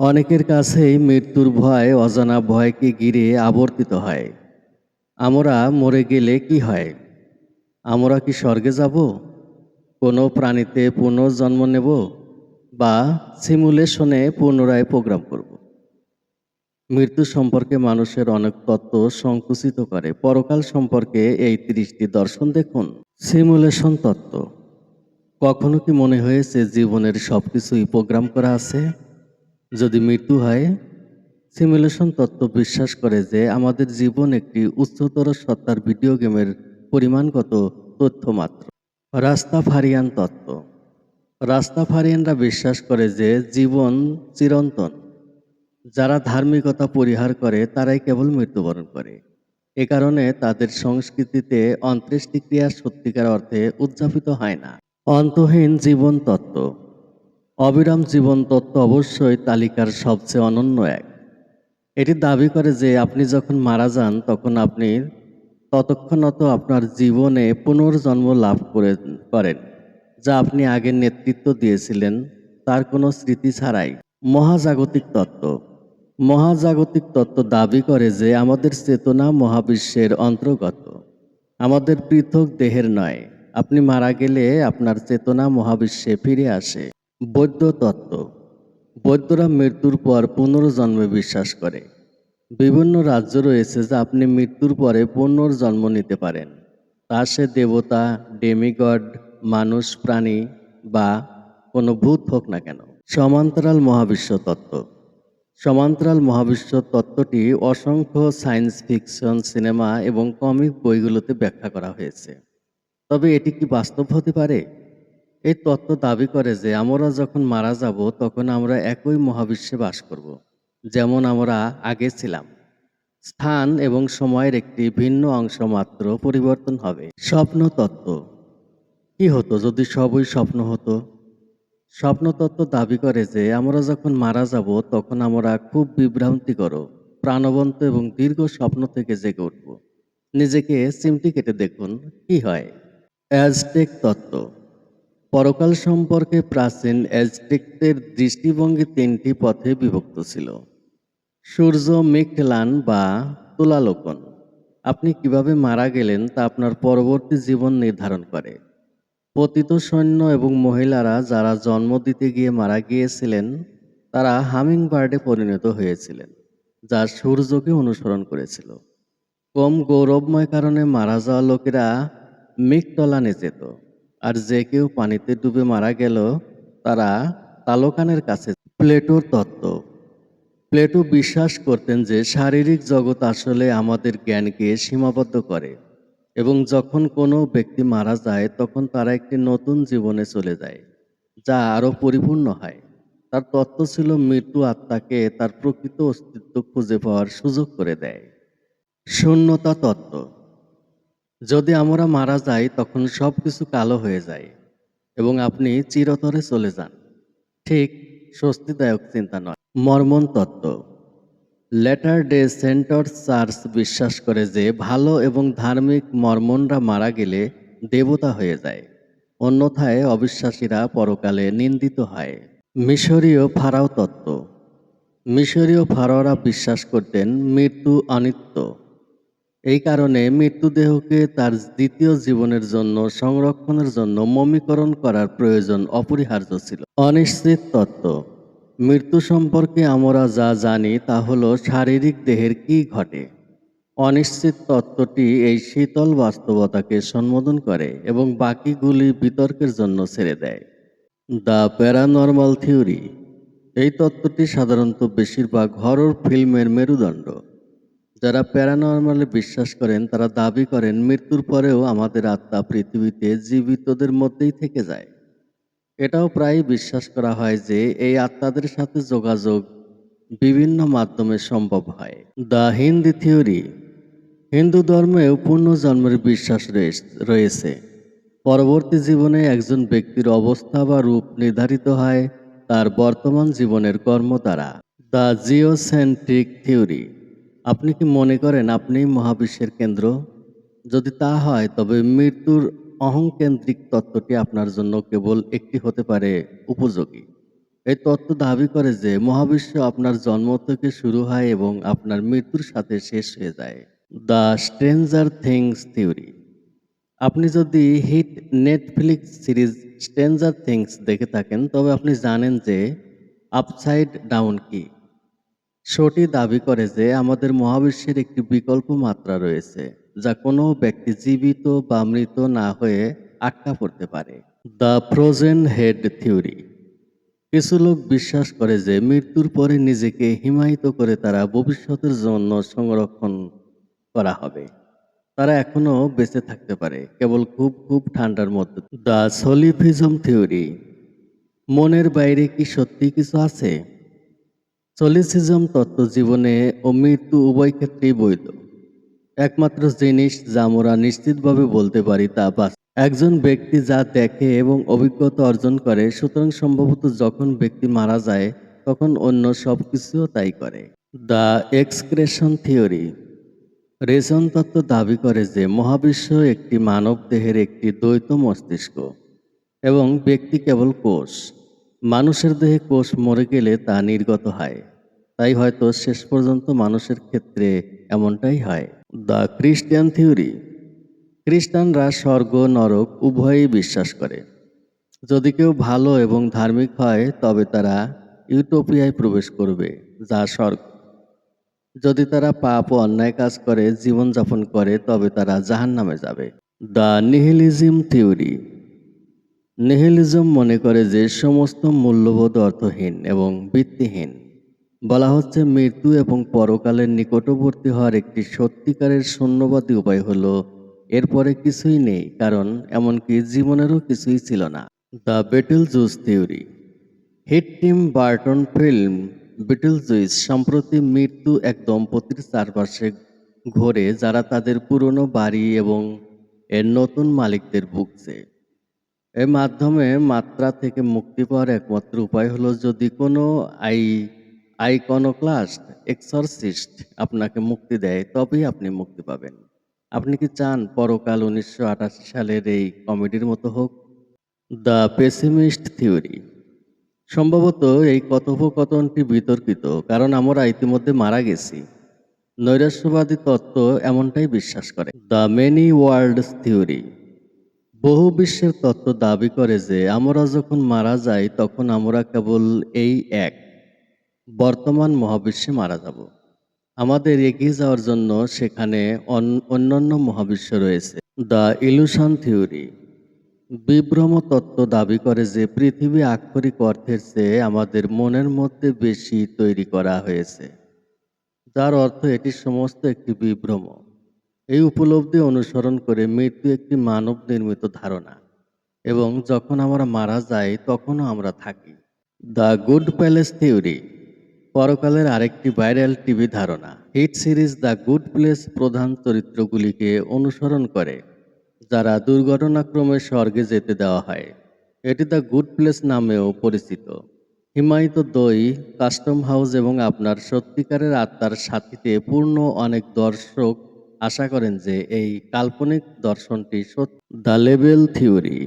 অনেকের কাছেই মৃত্যুর ভয়, অজানা ভয়কে ঘিরে আবর্তিত হয়। আমরা মরে গেলে কি হয়? আমরা কি স্বর্গে যাব? কোনো প্রাণীতে পুনর্জন্ম নেব বা সিমুলেশনে পুনরায় প্রোগ্রাম করব? মৃত্যু সম্পর্কে মানুষের অনেক তত্ত্ব সংকুচিত করে। পরকাল সম্পর্কে এই তিরিশটি দর্শন দেখুন। সিমুলেশন তত্ত্ব। কখনো কি মনে হয়েছে জীবনের সব কিছুই প্রোগ্রাম করা আছে? যদি মৃত্যু হয় সিমুলেশন তত্ত্ব বিশ্বাস করে যে আমাদের জীবন একটি উচ্চতর সত্তার ভিডিও গেমের পরিমাণগত তথ্য মাত্র। রাস্তা ফারিয়ান তত্ত্ব। রাস্তা ফারিয়ানরা বিশ্বাস করে যে জীবন চিরন্তন। যারা ধার্মিকতা পরিহার করে, তারাই কেবল মৃত্যুবরণ করে। এ কারণে তাদের সংস্কৃতিতে অন্ত্যেষ্টিক্রিয়া সত্যিকার অর্থে উদযাপিত হয় না। অন্তহীন জীবন তত্ত্ব। অবিরাম জীবন তত্ত্ব অবশ্যই তালিকার সবচেয়ে অনন্য এক। এটি দাবি করে যে আপনি যখন মারা যান, তখন আপনি ততক্ষণত আপনার জীবনে পুনর্জন্ম লাভ করে করেন, যা আপনি আগে নেতৃত্ব দিয়েছিলেন, তার কোনো স্মৃতি ছাড়াই। মহাজাগতিক তত্ত্ব। মহাজাগতিক তত্ত্ব দাবি করে যে আমাদের চেতনা মহাবিশ্বের অন্তর্গত। আমাদের পৃথক দেহের নয়, আপনি মারা গেলে আপনার চেতনা মহাবিশ্বে ফিরে আসে। বৌদ্ধ তত্ত্ব। বৌদ্ধরা মৃত্যুর পর পুনর্জন্মে বিশ্বাস করে। বিভিন্ন রাজ্য রয়েছে যা আপনি মৃত্যুর পরে পুনর্জন্ম নিতে পারেন। তা সে দেবতা ডেমিগড মানুষ, প্রাণী বা কোনো ভূত হোক না কেন। সমান্তরাল মহাবিশ্ব তত্ত্ব। সমান্তরাল মহাবিশ্ব তত্ত্বটি অসংখ্য সায়েন্স ফিকশন, সিনেমা এবং কমিক বইগুলোতে ব্যাখ্যা করা হয়েছে। তবে এটি কি বাস্তব হতে পারে? এই তত্ত্ব দাবি করে যে আমরা যখন মারা যাব, তখন আমরা একই মহাবিশ্বে বাস করব, যেমন আমরা আগে ছিলাম। স্থান এবং সময়ের একটি ভিন্ন অংশ মাত্র পরিবর্তন হবে। স্বপ্ন তত্ত্ব। কি হতো যদি সবই স্বপ্ন হতো? স্বপ্নতত্ত্ব দাবি করে যে আমরা যখন মারা যাব, তখন আমরা খুব বিভ্রান্তিকর, প্রাণবন্ত এবং দীর্ঘ স্বপ্ন থেকে জেগে উঠব। নিজেকে চিমটি কেটে দেখুন, কি হয়? অ্যাজটেক তত্ত্ব। পরকাল সম্পর্কে প্রাচীন অ্যাজটেকদের দৃষ্টিভঙ্গি তিনটি পথে বিভক্ত ছিল। সূর্য, মেঘলান বা তুলালোকন। আপনি কীভাবে মারা গেলেন তা আপনার পরবর্তী জীবন নির্ধারণ করে। পতিত সৈন্য এবং মহিলারা যারা জন্ম দিতে গিয়ে মারা গিয়েছিলেন, তারা হামিং বার্ডে পরিণত হয়েছিলেন, যা সূর্যকে অনুসরণ করেছিল। কম গৌরবময় কারণে মারা যাওয়া লোকেরা মিকটলানে যেত। আর যে কেউ পানিতে ডুবে মারা গেল, তারা তালোকানের কাছে প্লেটোর তত্ত্ব। প্লেটো বিশ্বাস করতেন যে শারীরিক জগৎ আসলে আমাদের জ্ঞানকে সীমাবদ্ধ করে এবং যখন কোনো ব্যক্তি মারা যায়, তখন তারা একটি নতুন জীবনে চলে যায়, যা আরও পরিপূর্ণ হয়। তার তত্ত্ব ছিল, মৃত্যু আত্মাকে তার প্রকৃত অস্তিত্ব খুঁজে পাওয়ার সুযোগ করে দেয়। শূন্যতা তত্ত্ব। যদি আমরা মারা যাই, তখন সব কিছু কালো হয়ে যায় এবং আপনি চিরতরে চলে যান। ঠিক স্বস্তিদায়ক চিন্তা নয়। মর্মন তত্ত্ব। লেটার ডে সেন্টার চার্চ বিশ্বাস করে যে, ভালো এবং ধার্মিক মর্মনরা মারা গেলে দেবতা হয়ে যায়। অন্যথায় অবিশ্বাসীরা পরকালে নিন্দিত হয়। মিশরীয় ফারাও তত্ত্ব। মিশরীয় ফারাওরা বিশ্বাস করতেন মৃত্যু অনিত্য। এই কারণে মৃত্যুদেহকে তার দ্বিতীয় জীবনের জন্য সংরক্ষণের জন্য মমীকরণ করার প্রয়োজন অপরিহার্য ছিল। অনিশ্চিত তত্ত্ব। মৃত্যু সম্পর্কে আমরা যা জানি তা হল শারীরিক দেহের কি ঘটে। অনিশ্চিত তত্ত্বটি এই শীতল বাস্তবতাকে সম্বোধন করে এবং বাকিগুলি বিতর্কের জন্য ছেড়ে দেয়। The paranormal theory. এই তত্ত্বটি সাধারণত বেশিরভাগ হরর ফিল্মের মেরুদণ্ড। যারা প্যারানর্মালে বিশ্বাস করেন, তারা দাবি করেন, মৃত্যুর পরেও আমাদের আত্মা পৃথিবীতে জীবিতদের মধ্যেই থেকে যায়। এটাও প্রায় বিশ্বাস করা হয় যে, এই আত্মাদের সাথে যোগাযোগ বিভিন্ন মাধ্যমে সম্ভব হয়। The Hindi theory. হিন্দু ধর্মেও পুনর্জন্মের বিশ্বাস রয়েছ- পরবর্তী জীবনে একজন ব্যক্তির অবস্থা বা রূপ নির্ধারিত হয় তার বর্তমান জীবনের কর্ম দ্বারা দ্য জিওসেন্ট্রিক থিওরি। আপনি কি মনে করেন আপনি মহাবিশ্বের কেন্দ্র? যদি তা হয়, তবে মৃত্যুর অহংকেন্দ্রিক তত্ত্বটি আপনার জন্য কেবল একটি হতে পারে, উপযোগী। এই তত্ত্ব দাবি করে যে, মহাবিশ্ব আপনার জন্ম থেকে শুরু হয় এবং আপনার মৃত্যুর সাথে শেষ হয়ে যায়। The stranger things theory. আপনি যদি hit Netflix series stranger things দেখে থাকেন, তবে আপনি জানেন যে, আপসাইড ডাউন কি? শোটি দাবি করে যে আমাদের মহাবিশ্বের একটি বিকল্প মাত্রা রয়েছে, যা কোনো ব্যক্তি জীবিত বা মৃত না হয়ে আটকা পড়তে পারে। The frozen head theory. কিছু লোক বিশ্বাস করে যে মৃত্যুর পরে নিজেকে হিমায়িত করে তারা ভবিষ্যতের জন্য সংরক্ষণ করা হবে। তারা এখনও বেঁচে থাকতে পারে, কেবল খুব খুব ঠান্ডার মধ্যে। The solipsism theory. মনের বাইরে কি সত্যি কিছু আছে? সলিসিজম তত্ত্ব জীবনে ও মৃত্যু উভয় ক্ষেত্রেই বৈধ। একমাত্র জিনিস যা আমরা নিশ্চিতভাবে বলতে পারি তা বাস একজন ব্যক্তি যা দেখে এবং অভিজ্ঞতা অর্জন করে, সুতরাং সম্ভবত যখন ব্যক্তি মারা যায়, তখন অন্য সব কিছুও তাই করে। The excretion theory. রেশন তত্ত্ব দাবি করে যে, মহাবিশ্ব একটি মানব দেহের একটি দ্বৈত মস্তিষ্ক এবং ব্যক্তি কেবল কোষ। মানুষের দেহে কোষ মরে গেলে তা নির্গত হয়। তাই হয়তো শেষ পর্যন্ত মানুষের ক্ষেত্রে এমনটাই হয়। দ্য খ্রিস্টান থিওরি। খ্রিস্টানরা স্বর্গ, নরক উভয়ই বিশ্বাস করে। যদি কেউ ভালো এবং ধার্মিক হয়, তবে তারা ইউটোপিয়ায় প্রবেশ করবে, যা স্বর্গ। যদি তারা পাপ ও অন্যায় কাজ করে, জীবনযাপন করে, তবে তারা জাহান নামে যাবে। The nihilism theory. নিহিলিজম মনে করে যে সমস্ত মূল্যবোধ অর্থহীন এবং ভিত্তিহীন। বলা হচ্ছে মৃত্যু এবং পরকালের নিকটবর্তী হওয়ার একটি সত্যিকারের শূন্যবাদী উপায় হলো, এরপরে কিছুই নেই, কারণ এমনকি জীবনেরও কিছুই ছিল না। The Beetlejuice theory. Hit Tim Burton film Beetlejuice সম্প্রতি মৃত্যু এক দম্পতির চারপাশে ঘোরে, যারা তাদের পুরনো বাড়ি এবং এর নতুন মালিকদের ভুগছে। এর মাধ্যমে মাত্রা থেকে মুক্তি পাওয়ার একমাত্র উপায় হলো যদি কোনো আই আইকনোক্লাস্ট এক্সরসিস্ট আপনাকে মুক্তি দেয়, তবেই আপনি মুক্তি পাবেন। আপনি কি চান পরকাল উনিশশো আটাশি সালের এই কমেডির মতো হোক? The pessimist theory. সম্ভবত এই কথোপকথনটি বিতর্কিত, কারণ আমরা ইতিমধ্যে মারা গেছি। নৈরাশ্যবাদী তত্ত্ব এমনটাই বিশ্বাস করে। The many worlds theory. বহু বিশ্বের তত্ত্ব দাবি করে যে, আমরা যখন মারা যাই, তখন আমরা কেবল এই এক, বর্তমান মহাবিশ্বে মারা যাব। আমাদের এগিয়ে যাওয়ার জন্য সেখানে অন- অন্যান্য মহাবিশ্ব রয়েছে। দ্য ইলুশন থিওরি, বিভ্রম তত্ত্ব দাবি করে যে, পৃথিবী আক্ষরিক অর্থের চেয়ে আমাদের মনের মধ্যে বেশি তৈরি করা হয়েছে, যার অর্থ এটি সমস্ত একটি বিভ্রম। এই উপলব্ধি অনুসরণ করে মৃত্যু একটি মানব নির্মিত ধারণা এবং যখন আমরা মারা যাই, তখনও আমরা থাকি। দ্য গুড প্যালেস থিওরি, পরকালের আরেকটি ভাইরাল টিভি ধারণা। Hit series the good place প্রধান চরিত্রগুলিকে অনুসরণ করে, যারা দুর্ঘটনাক্রমে স্বর্গে যেতে দেওয়া হয়। এটি দ্য গুড প্লেস নামেও পরিচিত। হিমায়িত দই, কাস্টম হাউস এবং আপনার সত্যিকারের আত্মার সাথীতে পূর্ণ অনেক দর্শক আশা করেন যে এই কাল্পনিক দর্শনটি দ্য লেভেল থিওরি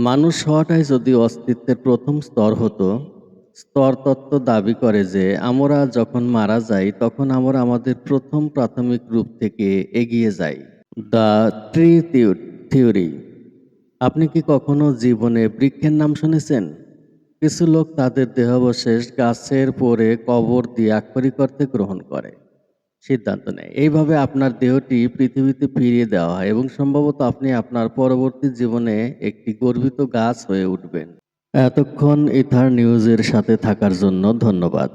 মানুষ হওয়াটাই যদি অস্তিত্বের প্রথম স্তর হতো, স্তর তত্ত্ব দাবি করে যে আমরা যখন মারা যাই, তখন আমরা আমাদের প্রথম প্রাথমিক রূপ থেকে এগিয়ে যাই। দ্য ট্রি থিওরি আপনি কি কখনো জীবনে বৃক্ষের নাম শুনেছেন? কিছু লোক তাদের দেহাবশেষ গাছের পরে কবর দিয়ে আক্ষরিক অর্থে গ্রহণ করে। সিদ্ধান্ত নেয়। এইভাবে আপনার দেহটি পৃথিবীতে ফিরিয়ে দেওয়া হয় এবং সম্ভবত আপনি আপনার পরবর্তী জীবনে একটি গর্বিত গাছ হয়ে উঠবেন। এতক্ষণ ইথার নিউজের সাথে থাকার জন্য ধন্যবাদ।